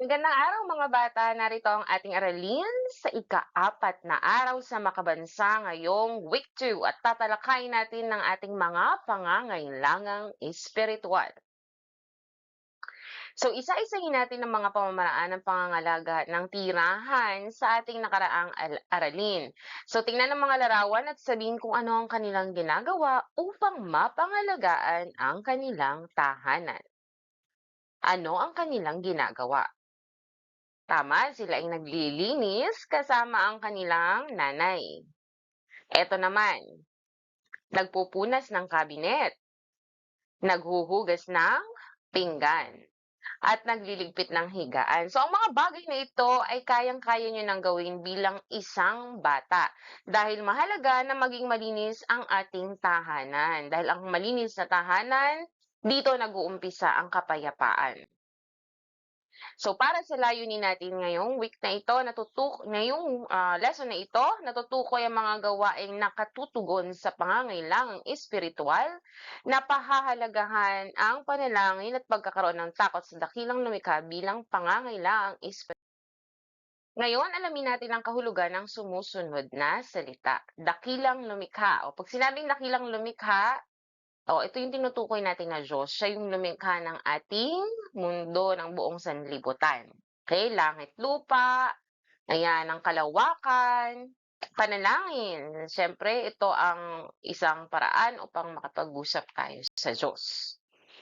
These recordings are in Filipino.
Magandang araw mga bata, narito ang ating aralin sa ika-apat na araw sa makabansa ngayong week 2 at tatalakayin natin ng ating mga pangangailangang espiritual. So isa-isahin natin ang mga pamamaraan ng pangangalaga ng tirahan sa ating nakaraang al- aralin. So tingnan ang mga larawan at sabihin kung ano ang kanilang ginagawa upang mapangalagaan ang kanilang tahanan. Ano ang kanilang ginagawa? Tama, sila ay naglilinis kasama ang kanilang nanay. Eto naman, nagpupunas ng kabinet, naghuhugas ng pinggan, at nagliligpit ng higaan. So, ang mga bagay na ito ay kayang-kaya nyo nang gawin bilang isang bata. Dahil mahalaga na maging malinis ang ating tahanan. Dahil ang malinis na tahanan, dito nag-uumpisa ang kapayapaan. So para sa layunin natin ngayong week na ito, natutuk ngayong ah, lesson na ito, natutukoy ang mga gawaing nakatutugon sa pangangailangang espiritual na pahahalagahan ang panalangin at pagkakaroon ng takot sa dakilang lumikha bilang pangangailangang espiritual. Ngayon, alamin natin ang kahulugan ng sumusunod na salita. Dakilang lumikha. O pag sinabing dakilang lumikha, o, ito yung tinutukoy natin na Diyos. Siya yung lumikha ng ating mundo ng buong sanlibutan. Okay? Langit, lupa, ayan, ang kalawakan, panalangin. Siyempre, ito ang isang paraan upang makapag-usap tayo sa Diyos.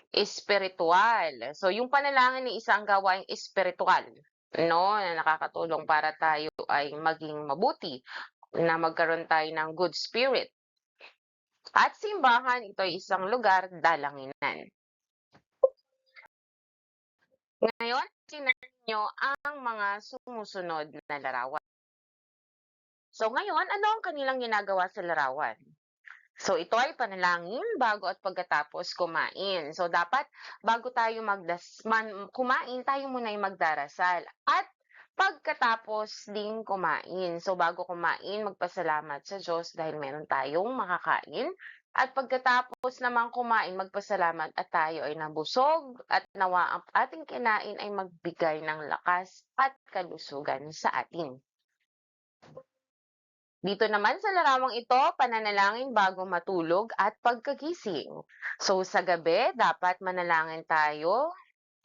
Espiritual. So, yung panalangin ni isang gawaing espiritual, no, na nakakatulong para tayo ay maging mabuti, na magkaroon tayo ng good spirit. At simbahan, ito ay isang lugar dalanginan. Ngayon, tingnan nyo ang mga sumusunod na larawan. So ngayon, ano ang kanilang ginagawa sa larawan? So ito ay panalangin bago at pagkatapos kumain. So dapat bago tayo magdas man, kumain, tayo muna ay magdarasal. At pagkatapos ding kumain. So bago kumain, magpasalamat sa Diyos dahil meron tayong makakain. At pagkatapos naman kumain, magpasalamat at tayo ay nabusog at nawa ang ating kinain ay magbigay ng lakas at kalusugan sa atin. Dito naman sa larawang ito, pananalangin bago matulog at pagkagising. So sa gabi, dapat manalangin tayo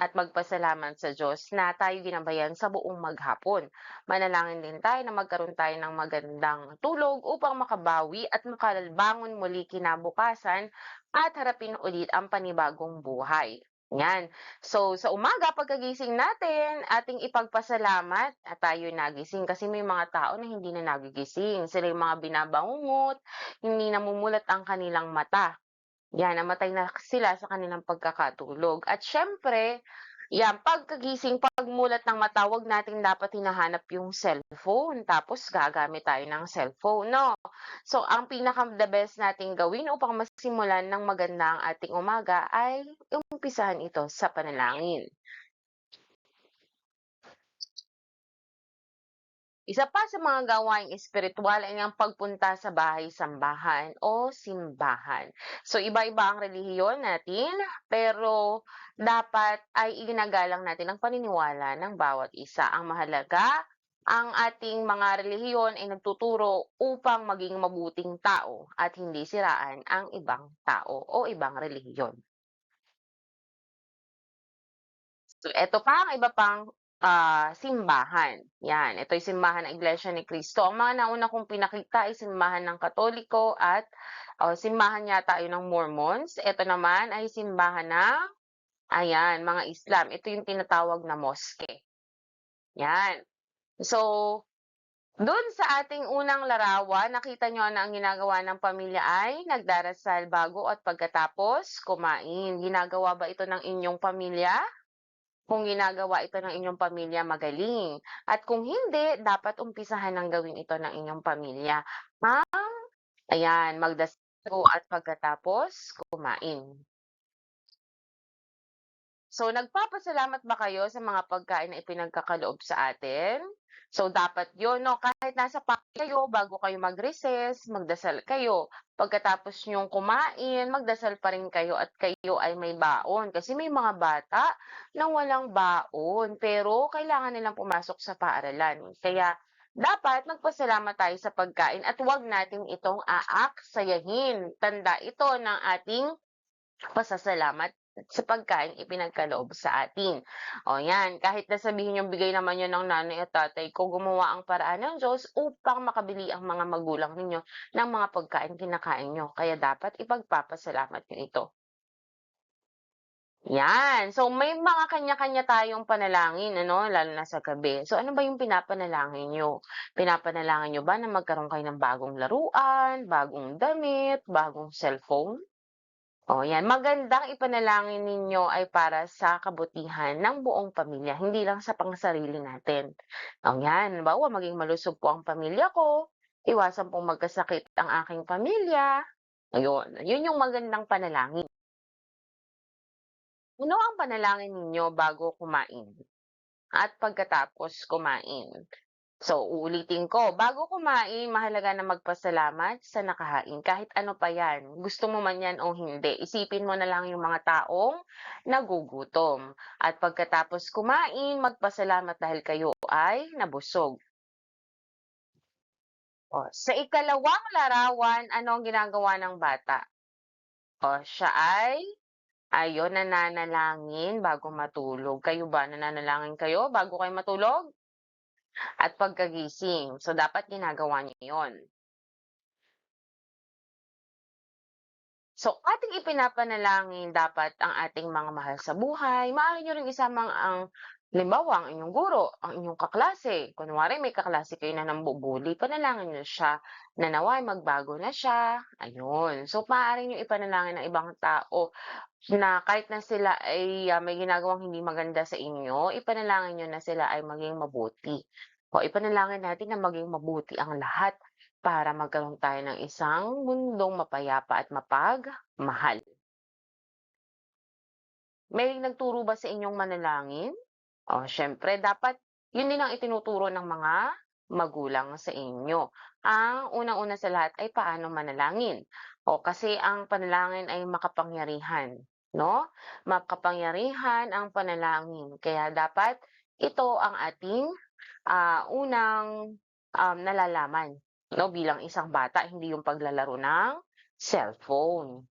at magpasalamat sa Diyos na tayo ginabayan sa buong maghapon. Manalangin din tayo na magkaroon tayo ng magandang tulog upang makabawi at makabangon muli kinabukasan at harapin ulit ang panibagong buhay. Yan. So, sa umaga, pagkagising natin, ating ipagpasalamat at tayo nagising kasi may mga tao na hindi na nagigising. Sila yung mga binabangungot, hindi namumulat ang kanilang mata. Yan, namatay na sila sa kanilang pagkakatulog. At syempre, yan, pagkagising, pagmulat ng mata, wag natin dapat hinahanap yung cellphone. Tapos gagamit tayo ng cellphone, no? So, ang pinaka-the best nating gawin upang masimulan ng maganda ang ating umaga ay umpisahan ito sa panalangin. Isa pa sa mga gawaing espiritual ay ang pagpunta sa bahay-sambahan o simbahan. So, iba-iba ang relihiyon natin, pero dapat ay iginagalang natin ang paniniwala ng bawat isa. Ang mahalaga, ang ating mga relihiyon ay nagtuturo upang maging mabuting tao at hindi siraan ang ibang tao o ibang relihiyon. So, ito pa ang iba pang ah, simbahan. Yan, ito yung simbahan ng Iglesia ni Cristo. Ang mga nauna kong pinakita ay simbahan ng Katoliko at oh, simbahan yata ay ng Mormons. Ito naman ay simbahan ng, ayan, mga Islam. Ito yung tinatawag na mosque. Yan. So, dun sa ating unang larawan, nakita nyo na ang ginagawa ng pamilya ay nagdarasal bago at pagkatapos kumain. Ginagawa ba ito ng inyong pamilya? Kung ginagawa ito ng inyong pamilya, magaling. At kung hindi, dapat umpisahan ng gawin ito ng inyong pamilya. Ang, ayan, magdasal at pagkatapos kumain. So, nagpapasalamat ba kayo sa mga pagkain na ipinagkakaloob sa atin? So, dapat 'yun 'no, kahit nasa bahay kayo bago kayo mag-recess, magdasal kayo. Pagkatapos niyong kumain, magdasal pa rin kayo at kayo ay may baon. Kasi may mga bata na walang baon, pero kailangan nilang pumasok sa paaralan. Kaya dapat magpasalamat tayo sa pagkain at huwag natin itong aaksayahin. Tanda ito ng ating pasasalamat sa pagkaing ipinagkaloob sa atin. O yan, kahit na sabihin niyong bigay naman yun ng nanay at tatay ko, gumawa ang paraan ng Diyos upang makabili ang mga magulang ninyo ng mga pagkain kinakain nyo. Kaya dapat ipagpapasalamat nyo ito. Yan. So, may mga kanya-kanya tayong panalangin, ano, lalo na sa gabi. So, ano ba yung pinapanalangin nyo? Pinapanalangin nyo ba na magkaroon kayo ng bagong laruan, bagong damit, bagong cellphone? O yan, magandang ipanalangin ninyo ay para sa kabutihan ng buong pamilya, hindi lang sa pangsarili natin. O yan, halimbawa maging malusog po ang pamilya ko, iwasan pong magkasakit ang aking pamilya. Ayun, yun yung magandang panalangin. Ano ang panalangin ninyo bago kumain at pagkatapos kumain? So, uulitin ko, bago kumain, mahalaga na magpasalamat sa nakahain. Kahit ano pa yan, gusto mo man yan o hindi, isipin mo na lang yung mga taong nagugutom. At pagkatapos kumain, magpasalamat dahil kayo ay nabusog. O, sa ikalawang larawan, ano ang ginagawa ng bata? O, siya ay, ayun, nananalangin bago matulog. Kayo ba, nananalangin kayo bago kayo matulog? At pagkagising. So, dapat ginagawa niyo yun. So, ating ipinapanalangin dapat ang ating mga mahal sa buhay. Maaari niyo ring isama ang halimbawa, ang inyong guro, ang inyong kaklase. Kunwari may kaklase kayo na nambubuli, panalangin niyo siya na naway magbago na siya. Ayun. So, maaari niyo ipanalangin ng ibang tao na kahit na sila ay ah, may ginagawang hindi maganda sa inyo, ipanalangin niyo na sila ay maging mabuti. O ipanalangin natin na maging mabuti ang lahat para magkaroon tayo ng isang mundong mapayapa at mapagmahal. May nagturo ba sa inyong manalangin? O siyempre dapat yun din ang itinuturo ng mga magulang sa inyo. Ang unang-una sa lahat ay paano manalangin. O kasi ang panalangin ay makapangyarihan, no? Makapangyarihan ang panalangin. Kaya dapat ito ang ating ah, unang um, nalalaman, no? Bilang isang bata, hindi yung paglalaro ng cellphone.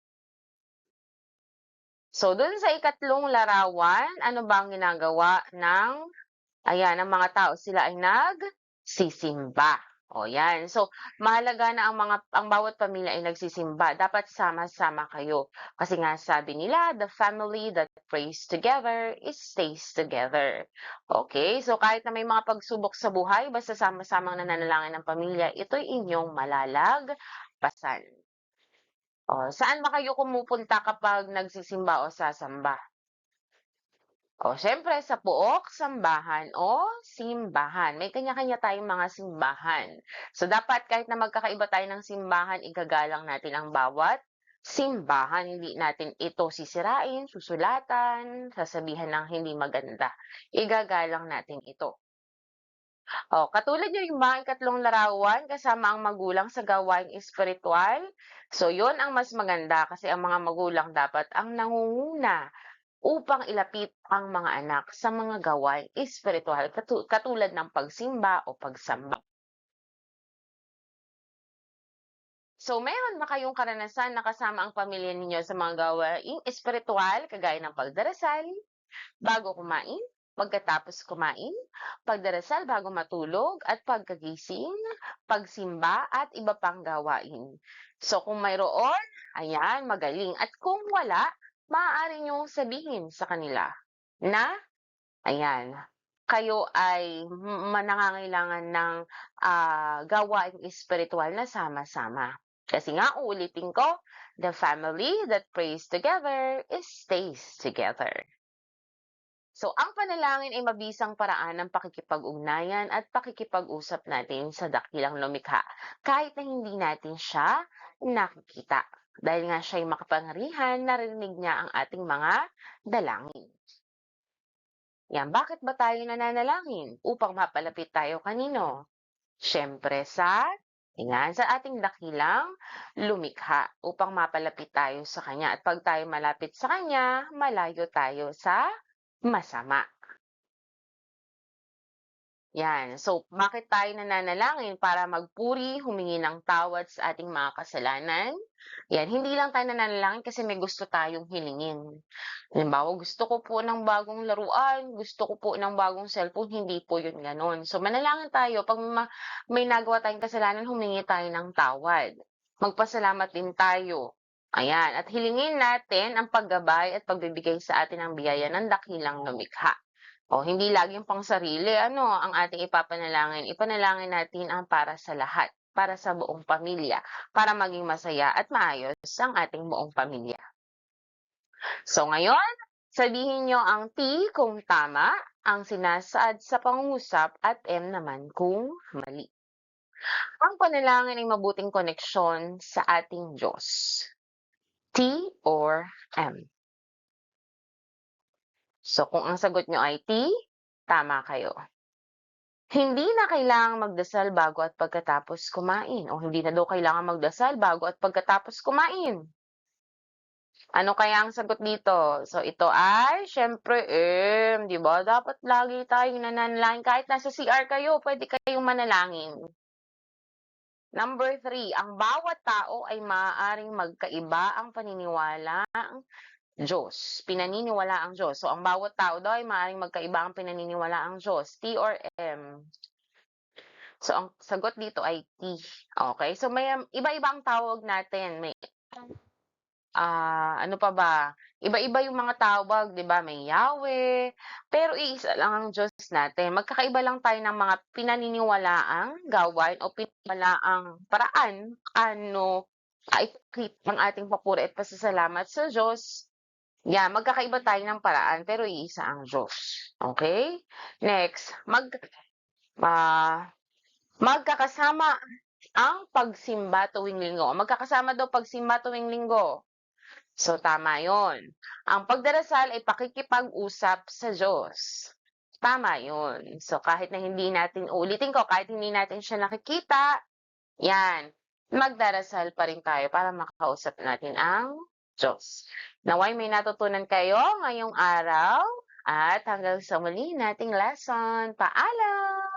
So, dun sa ikatlong larawan, ano ba ang ginagawa ng, ayan, ng mga tao? Sila ay nagsisimba. O yan. So, mahalaga na ang mga ang bawat pamilya ay nagsisimba. Dapat sama-sama kayo. Kasi nga sabi nila, the family that prays together is stays together. Okay? So, kahit na may mga pagsubok sa buhay, basta sama-samang nananalangin ng pamilya, ito'y inyong malalagpasan. O, saan ba kayo pumupunta kapag nagsisimba o sasamba? O, siyempre sa pook, sambahan o simbahan. May kanya-kanya tayong mga simbahan. So, dapat kahit na magkakaiba tayo ng simbahan, igagalang natin ang bawat simbahan. Hindi natin ito sisirain, susulatan, sasabihan ng hindi maganda. Igagalang natin ito. O, katulad niyo yung mga ikatlong larawan kasama ang magulang sa gawaing espiritual. So, yon ang mas maganda kasi ang mga magulang dapat ang nangunguna upang ilapit ang mga anak sa mga gawaing espiritual katu- katulad ng pagsimba o pagsamba. So, meron ba kayong karanasan na kasama ang pamilya ninyo sa mga gawaing espiritual kagaya ng pagdarasal, bago kumain, pagkatapos kumain, pagdarasal bago matulog, at pagkagising, pagsimba, at iba pang gawain. So, kung mayroon, ayan, magaling. At kung wala, maaari niyong sabihin sa kanila na, ayan, kayo ay m- ma- nangangailangan ng ah, gawaing espiritual na sama-sama. Kasi nga, uulitin ko, the family that prays together stays together. So, ang panalangin ay mabisang paraan ng pakikipag-ugnayan at pakikipag-usap natin sa dakilang lumikha, kahit na hindi natin siya nakikita. Dahil nga siya ay makapangyarihan, narinig niya ang ating mga dalangin. Yan, bakit ba tayo nananalangin? Upang mapalapit tayo kanino? Siyempre sa yan, sa ating dakilang lumikha upang mapalapit tayo sa Kanya. At pag tayo malapit sa Kanya, malayo tayo sa masama. Yan. So, bakit tayo nananalangin? Para magpuri, humingi ng tawad sa ating mga kasalanan. Yan. Hindi lang tayo nananalangin kasi may gusto tayong hilingin. Halimbawa, gusto ko po ng bagong laruan, gusto ko po ng bagong cellphone, hindi po yun ganon. So, manalangin tayo. Pag ma- may nagawa tayong kasalanan, humingi tayo ng tawad. Magpasalamat din tayo. Ayan. At hilingin natin ang paggabay at pagbibigay sa atin ng biyaya ng dakilang lumikha. O, hindi laging pang sarili, ano, ang ating ipapanalangin. Ipanalangin natin ang para sa lahat, para sa buong pamilya, para maging masaya at maayos ang ating buong pamilya. So, ngayon, sabihin nyo ang T kung tama, ang sinasaad sa pangungusap at M naman kung mali. Ang panalangin ay mabuting koneksyon sa ating Diyos. T or M? So, kung ang sagot nyo ay T, tama kayo. Hindi na kailangang magdasal bago at pagkatapos kumain. O hindi na daw kailangan magdasal bago at pagkatapos kumain. Ano kaya ang sagot dito? So, ito ay, syempre, M, di ba? Dapat lagi tayong nananalangin. Kahit nasa CR kayo, pwede kayong manalangin. Number three, ang bawat tao ay maaaring magkaiba ang paniniwala Diyos. Pinaniniwala ang Diyos. So, ang bawat tao daw ay maaaring magkaiba ang pinaniniwala ang Diyos. T or M? So, ang sagot dito ay T. Okay? So, may iba-iba ang tawag natin. May, ah, ano pa ba? Iba-iba yung mga tawag, di ba? May Yahweh. Pero iisa lang ang Diyos natin. Magkakaiba lang tayo ng mga pinaniniwalaang gawain o pinaniniwalaang paraan ano ay ang ating papuri at pasasalamat sa Diyos Yeah, magkakaiba tayo ng paraan pero iisa ang Diyos. Okay? Next, mag ah, magkakasama ang pagsimba tuwing linggo. Magkakasama daw pagsimba tuwing linggo. So tama 'yon. Ang pagdarasal ay pakikipag-usap sa Diyos. Tama 'yon. So kahit na hindi natin ulitin ko, kahit hindi natin siya nakikita, 'yan, magdarasal pa rin tayo para makausap natin ang Diyos. Naway may natutunan kayo ngayong araw at hanggang sa muli nating lesson. Paalam!